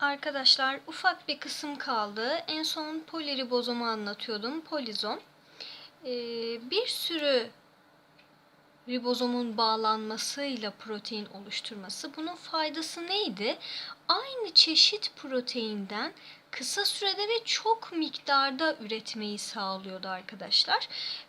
Arkadaşlar ufak bir kısım kaldı. En son poliribozomu anlatıyordum. Polizom. Ee, bir sürü ribozomun bağlanmasıyla protein oluşturması. Bunun faydası neydi? Aynı çeşit proteinden kısa sürede ve çok miktarda üretmeyi sağlıyordu arkadaşlar.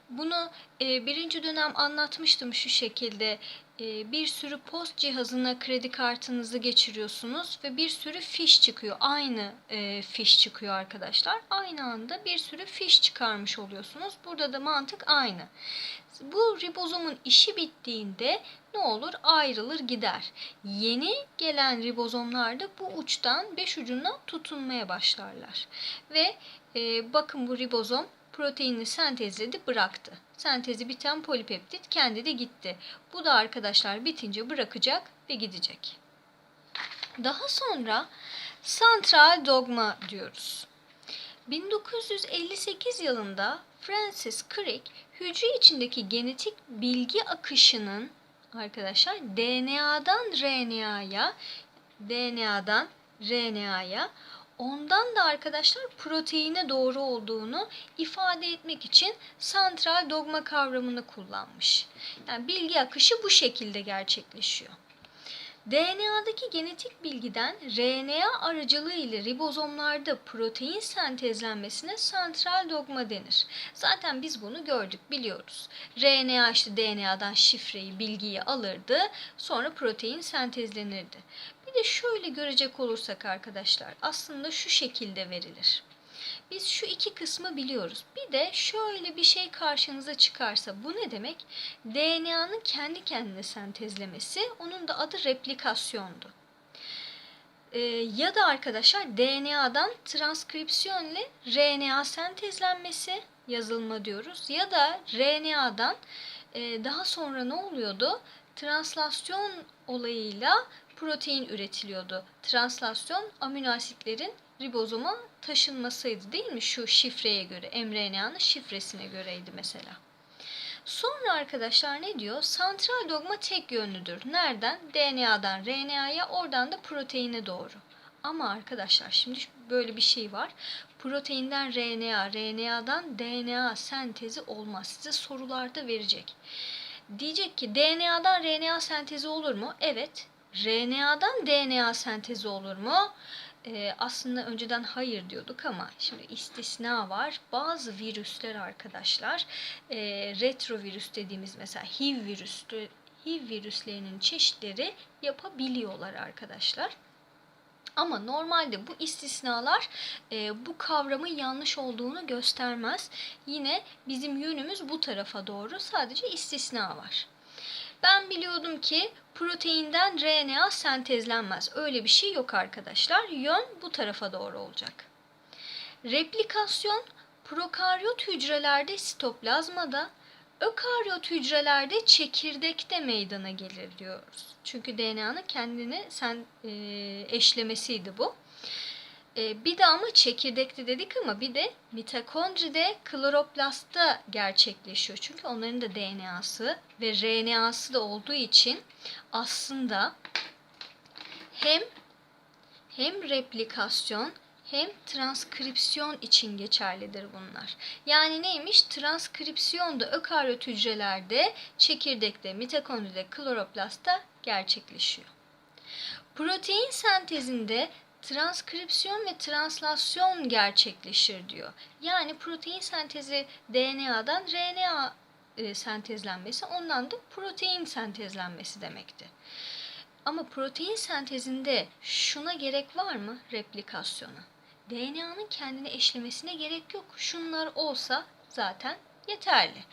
Bunu e, birinci dönem anlatmıştım şu şekilde. E, bir sürü post cihazına kredi kartınızı geçiriyorsunuz ve bir sürü fiş çıkıyor. Aynı e, fiş çıkıyor arkadaşlar. Aynı anda bir sürü fiş çıkarmış oluyorsunuz. Burada da mantık aynı. Bu ribozomun işi bittiğinde ne olur? Ayrılır gider. Yeni gelen ribozomlar da bu uçtan, beş ucundan tutunmaya başlarlar. Ve e, bakın bu ribozom proteinini sentezledi, bıraktı. Sentezi biten polipeptit kendi de gitti. Bu da arkadaşlar bitince bırakacak ve gidecek. Daha sonra santral dogma diyoruz. 1958 yılında Francis Crick hücre içindeki genetik bilgi akışının arkadaşlar DNA'dan RNA'ya DNA'dan RNA'ya ondan da arkadaşlar proteine doğru olduğunu ifade etmek için santral dogma kavramını kullanmış. Yani bilgi akışı bu şekilde gerçekleşiyor. DNA'daki genetik bilgiden RNA aracılığı ile ribozomlarda protein sentezlenmesine santral dogma denir. Zaten biz bunu gördük, biliyoruz. RNA işte DNA'dan şifreyi, bilgiyi alırdı, sonra protein sentezlenirdi. Bir de şöyle görecek olursak arkadaşlar, aslında şu şekilde verilir. Biz şu iki kısmı biliyoruz. Bir de şöyle bir şey karşınıza çıkarsa bu ne demek? DNA'nın kendi kendine sentezlemesi, onun da adı replikasyondu. Ee, ya da arkadaşlar DNA'dan transkripsiyonla RNA sentezlenmesi yazılma diyoruz. Ya da RNA'dan e, daha sonra ne oluyordu? Translasyon olayıyla protein üretiliyordu. Translasyon amino asitlerin ribozoma taşınmasıydı değil mi? Şu şifreye göre, mRNA'nın şifresine göreydi mesela. Sonra arkadaşlar ne diyor? Santral dogma tek yönlüdür. Nereden? DNA'dan RNA'ya, oradan da proteine doğru. Ama arkadaşlar şimdi böyle bir şey var. Proteinden RNA, RNA'dan DNA sentezi olmaz. Size sorularda verecek. Diyecek ki DNA'dan RNA sentezi olur mu? Evet. RNA'dan DNA sentezi olur mu? Ee, aslında önceden hayır diyorduk ama şimdi istisna var. Bazı virüsler arkadaşlar e, retrovirüs dediğimiz mesela HIV virüsü HIV virüslerinin çeşitleri yapabiliyorlar arkadaşlar. Ama normalde bu istisnalar e, bu kavramın yanlış olduğunu göstermez. Yine bizim yönümüz bu tarafa doğru. Sadece istisna var. Ben biliyordum ki proteinden RNA sentezlenmez. Öyle bir şey yok arkadaşlar. Yön bu tarafa doğru olacak. Replikasyon prokaryot hücrelerde sitoplazmada, ökaryot hücrelerde çekirdekte meydana gelir diyoruz. Çünkü DNA'nın kendini sen e, eşlemesiydi bu. E, bir de ama çekirdekte dedik ama bir de mitokondride, kloroplastta gerçekleşiyor. Çünkü onların da DNA'sı ve RNA'sı da olduğu için aslında hem hem replikasyon hem transkripsiyon için geçerlidir bunlar. Yani neymiş? Transkripsiyon da ökaryot hücrelerde, çekirdekte, mitokondride, kloroplastta gerçekleşiyor. Protein sentezinde transkripsiyon ve translasyon gerçekleşir diyor. Yani protein sentezi DNA'dan RNA e, sentezlenmesi, ondan da protein sentezlenmesi demekti. Ama protein sentezinde şuna gerek var mı? Replikasyona. DNA'nın kendini eşlemesine gerek yok. Şunlar olsa zaten yeterli.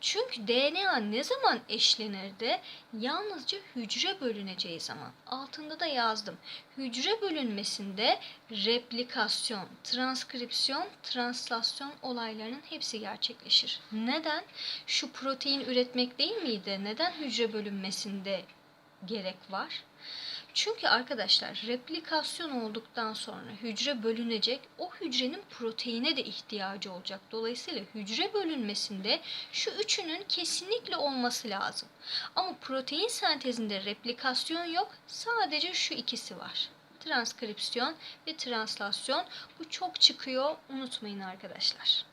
Çünkü DNA ne zaman eşlenir de yalnızca hücre bölüneceği zaman. Altında da yazdım. Hücre bölünmesinde replikasyon, transkripsiyon, translasyon olaylarının hepsi gerçekleşir. Neden? Şu protein üretmek değil miydi? Neden hücre bölünmesinde gerek var? Çünkü arkadaşlar replikasyon olduktan sonra hücre bölünecek. O hücrenin proteine de ihtiyacı olacak. Dolayısıyla hücre bölünmesinde şu üçünün kesinlikle olması lazım. Ama protein sentezinde replikasyon yok. Sadece şu ikisi var. transkripsiyon ve translasyon. Bu çok çıkıyor. Unutmayın arkadaşlar.